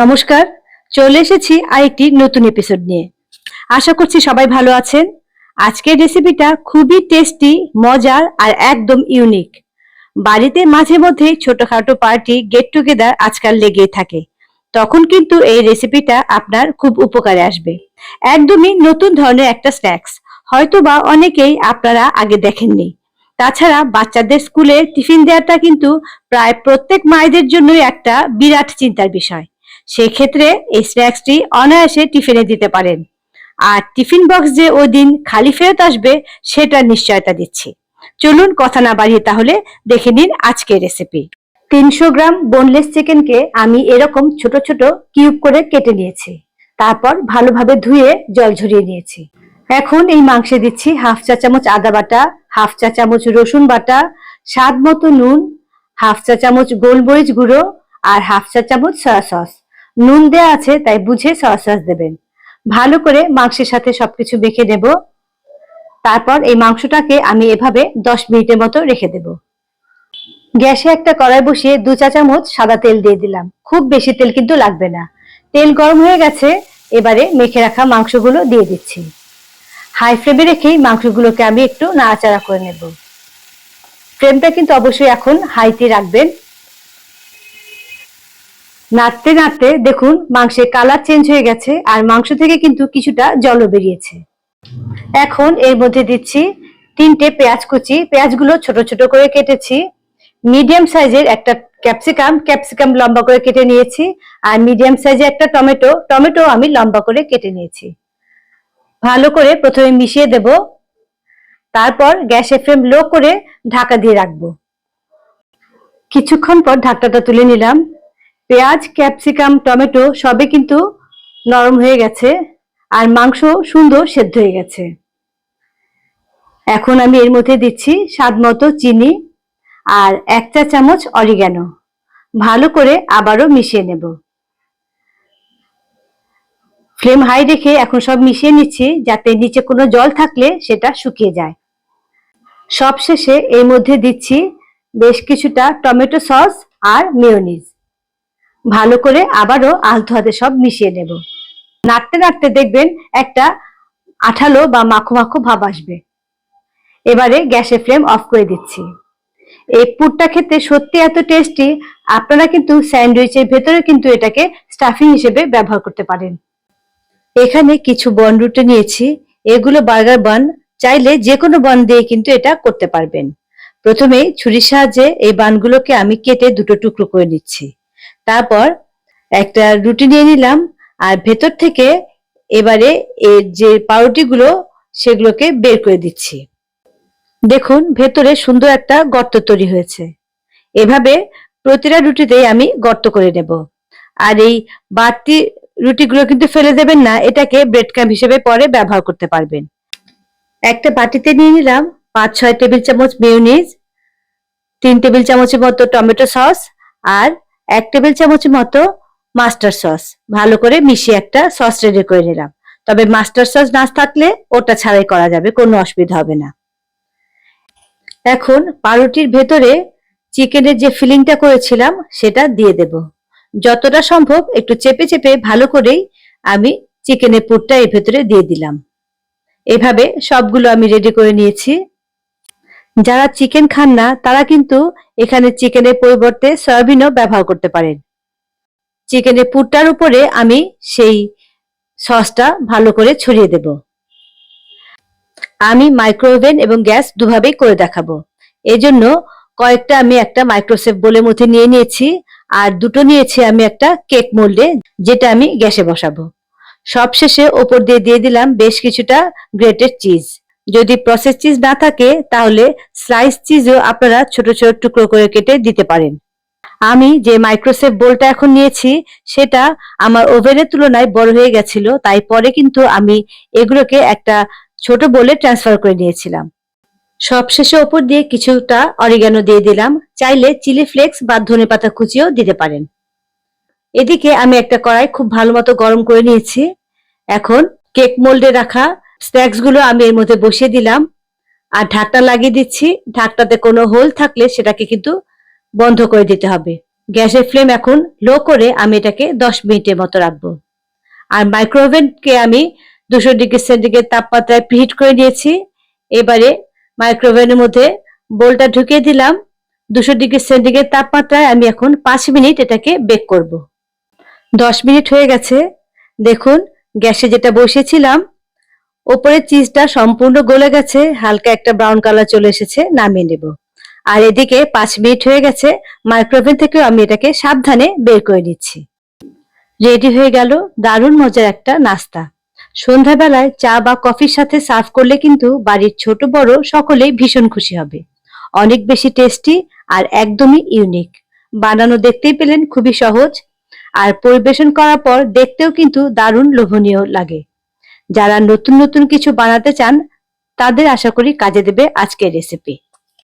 নমস্কার, চলে এসেছি আরেকটি নতুন এপিসোড নিয়ে। আশা করছি সবাই ভালো আছেন। আজকের রেসিপিটা খুবই টেস্টি মজার আর একদম ইউনিক বাড়িতে মাঝে মধ্যে ছোটখাটো পার্টি গেট টুগেদার আজকাল লেগেই থাকে। তখন কিন্তু এই রেসিপিটা আপনার খুব উপকারে আসবে। একদমই নতুন ধরনের একটা স্ন্যাক্স হয়তো বা অনেকেই আপনারা আগে দেখেননি। তাছাড়া বাচ্চাদের স্কুলে টিফিন দেওয়াটা কিন্তু প্রায় প্রত্যেক মায়েদের জন্যই একটা বিরাট চিন্তার বিষয়। সেক্ষেত্রে এই স্ন্যাক্সটি অনায়াসে টিফিনে দিতে পারেন। আর টিফিন বক্স যে ওই দিন খালি ফেরত আসবে সেটা নিশ্চয়তা দিচ্ছি। চলুন কথা না বাড়িয়ে তাহলে দেখে নিন আজকের রেসিপি তিনশো গ্রাম বোনলেস চিকেনকে আমি এরকম ছোট ছোট কিউব করে কেটে নিয়েছি। তারপর ভালোভাবে ধুয়ে জল ঝরিয়ে নিয়েছি। এখন এই মাংসে দিচ্ছি হাফ চা চামচ আদা বাটা, হাফ চা চামচ রসুন বাটা, স্বাদ মতো নুন, হাফ চা চামচ গোলমরিচ গুঁড়ো আর হাফ চা চামচ সয়া সস নুন দেওয়া আছে, তাই বুঝে সয়া সস দেবেন। ভালো করে মাংসের সাথে সবকিছু মেখে নেব। তারপর এই মাংসটাকে আমি এভাবে দশ মিনিটের মতো রেখে দেব। গ্যাসে একটা কড়াই বসিয়ে দু চা চামচ সাদা তেল দিয়ে দিলাম। খুব বেশি তেল কিন্তু লাগবে না। তেল গরম হয়ে গেছে, এবারে মেখে রাখা মাংসগুলো দিয়ে দিচ্ছি। হাই ফ্লেমে রেখেই মাংসগুলোকে আমি একটু নাড়াচাড়া করে নেব। ফ্লেমটা কিন্তু অবশ্যই এখন হাইতে রাখবেন। নাড়তে নাড়তে দেখুন মাংসের কালার চেঞ্জ হয়ে গেছে আর মাংস থেকে কিন্তু কিছুটা জলও বেরিয়েছে। এখন এর মধ্যে দিচ্ছি তিনটে পেঁয়াজ কুচি। পেঁয়াজগুলো ছোট ছোট করে কেটেছি। মিডিয়াম সাইজের একটা ক্যাপসিকাম ক্যাপসিকাম লম্বা করে কেটে নিয়েছি আর মিডিয়াম সাইজের একটা টমেটো টমেটো আমি লম্বা করে কেটে নিয়েছি। ভালো করে প্রথমে মিশিয়ে দেব, তারপর গ্যাসের ফ্লেম লো করে ঢাকা দিয়ে রাখব। কিছুক্ষণ পর ঢাকটাটা তুলে নিলাম। পেঁয়াজ, ক্যাপসিকাম, টমেটো সবে কিন্তু নরম হয়ে গেছে আর মাংস সুন্দর সেদ্ধ হয়ে গেছে। এখন আমি এর মধ্যে দিচ্ছি স্বাদ মতো চিনি আর এক চা চামচ অরিগ্যানো। ভালো করে আবারও মিশিয়ে নেব। ফ্লেম হাই রেখে এখন সব মিশিয়ে নিচ্ছি যাতে নিচে কোনো জল থাকলে সেটা শুকিয়ে যায়। সব শেষে এর মধ্যে দিচ্ছি বেশ কিছুটা টমেটো সস আর মেয়োনিজ। ভালো করে আবারও আলতো হাতে সব মিশিয়ে নেব। নাড়তে নাড়তে দেখবেন একটা আঠালো বা মাখো মাখো ভাব আসবে। এবারে গ্যাসের ফ্লেম অফ করে দিচ্ছি। এই পুরটা খেতে সত্যি এত টেস্টি, আপনারা কিন্তু স্যান্ডউইচের ভেতরে কিন্তু এটাকে স্টাফিং হিসেবে ব্যবহার করতে পারেন। এখানে কিছু বন রুটে নিয়েছি, এগুলো বার্গার বান, চাইলে যে কোনো বান দিয়ে কিন্তু এটা করতে পারবেন। প্রথমে ছুরির সাহায্যে এই বানগুলোকে আমি কেটে দুটো টুকরো করে নিচ্ছি। তারপর একটা রুটি নিয়ে নিলাম আর ভেতর থেকে এবারে এর যে পাউরুটিগুলো সেগুলোকে বের করে দিচ্ছি। দেখুন, ভেতরে সুন্দর একটা গর্ত তৈরি হয়েছে। এভাবে প্রতিটা রুটিতেই আমি গর্ত করে নেব। আর এই বাড়তি রুটিগুলো কিন্তু ফেলে দেবেন না, এটাকে ব্রেড ক্যাম্প হিসেবে পরে ব্যবহার করতে পারবেন। একটা বাটিতে নিয়ে নিলাম পাঁচ, ছয় টেবিল চামচ মেয়োনিজ, তিন টেবিল চামচের মতো টমেটো সস আর এক টেবিল চামচের মতো মাস্টার সস। ভালো করে মিশিয়ে একটা সস রেডি করে নিলাম। তবে মাস্টার সস না থাকলে ওটা ছাড়াই করা যাবে, কোনো অসুবিধা হবে না। এখন পাউরুটির ভেতরে চিকেনের যে ফিলিংটা করেছিলাম, সেটা দিয়ে দেব। যতটা সম্ভব একটু চেপে চেপে ভালো করেই আমি চিকেনের পুরটা এর ভেতরে দিয়ে দিলাম। এভাবে সবগুলো আমি রেডি করে নিয়েছি। যারা চিকেন খান না, তারা কিন্তু এখানে চিকেনের পরিবর্তে সয়াবিনও ব্যবহার করতে পারেন। চিকেনের পুরটার উপরে আমি সেই সসটা ভালো করে ছড়িয়ে দেব। আমি মাইক্রোওভেন এবং গ্যাস দুভাবেই করে দেখাবো। এজন্য কয়েকটা আমি একটা মাইক্রোসেভ বোলের মধ্যে নিয়ে নিয়েছি আর দুটো নিয়েছি আমি একটা কেক মোল্ডে, যেটা আমি গ্যাসে বসাবো। সবশেষে ওপর দিয়ে দিয়ে দিলাম বেশ কিছুটা গ্রেটেড চিজ। যদি প্রসেস চিজ না থাকে, তাহলে স্লাইস চিজও আপনারা ছোট ছোট টুকরো করে কেটে দিতে পারেন। আমি যে মাইক্রোসেভ বোলটা এখন নিয়েছি, সেটা আমার ওভেনের তুলনায় বড় হয়ে গেছিল, তাই পরে কিন্তু আমি এগুলোকে একটা ছোট বোলে ট্রান্সফার করে নিয়েছিলাম। সবশেষে ওপর দিয়ে কিছুটা অরিগানো দিয়ে দিলাম, চাইলে চিলি ফ্লেক্স বা ধনে পাতা কুচিও দিতে পারেন। এদিকে আমি একটা কড়াই খুব ভালো মতো গরম করে নিয়েছি। এখন কেক মোল্ডে রাখা স্ন্যাক্সগুলো আমি এর মধ্যে বসিয়ে দিলাম। আর ঢাকনা লাগিয়ে দিচ্ছি। ঢাকটাতে কোনো হোল থাকলে সেটাকে কিন্তু বন্ধ করে দিতে হবে। গ্যাসের ফ্লেম এখন লো করে আমি এটাকে দশ মিনিটের মতো রাখব। আর মাইক্রোওভেনকে আমি দুশো ডিগ্রি সেন্টিগ্রেড তাপমাত্রায় প্রিহিট করে নিয়েছি। এবারে মাইক্রোওভেনের মধ্যে বোলটা ঢুকিয়ে দিলাম। দুশো ডিগ্রি সেন্টিগ্রেড তাপমাত্রায় আমি এখন পাঁচ মিনিট এটাকে বেক করব। দশ মিনিট হয়ে গেছে। দেখুন, গ্যাসে যেটা বসিয়েছিলাম ওপরে চিজটা সম্পূর্ণ গলে গেছে, হালকা একটা ব্রাউন কালার চলে এসেছে, নামিয়ে নেব। আর এদিকে পাঁচ মিনিট হয়ে গেছে মাইক্রোওভেন থেকেও আমি এটাকে সাবধানে বের করে নিচ্ছি। রেডি হয়ে গেল দারুণ মজার একটা নাস্তা। সন্ধ্যাবেলায় চা বা কফির সাথে সার্ভ করলে কিন্তু বাড়ির ছোট বড় সকলেই ভীষণ খুশি হবে। অনেক বেশি টেস্টি আর একদমই ইউনিক বানানো দেখতেই পেলেন খুবই সহজ। আর পরিবেশন করার পর দেখতেও কিন্তু দারুণ লোভনীয় লাগে। যারা নতুন নতুন কিছু বানাতে চান তাদের আশা করি কাজে দেবে আজকের রেসিপি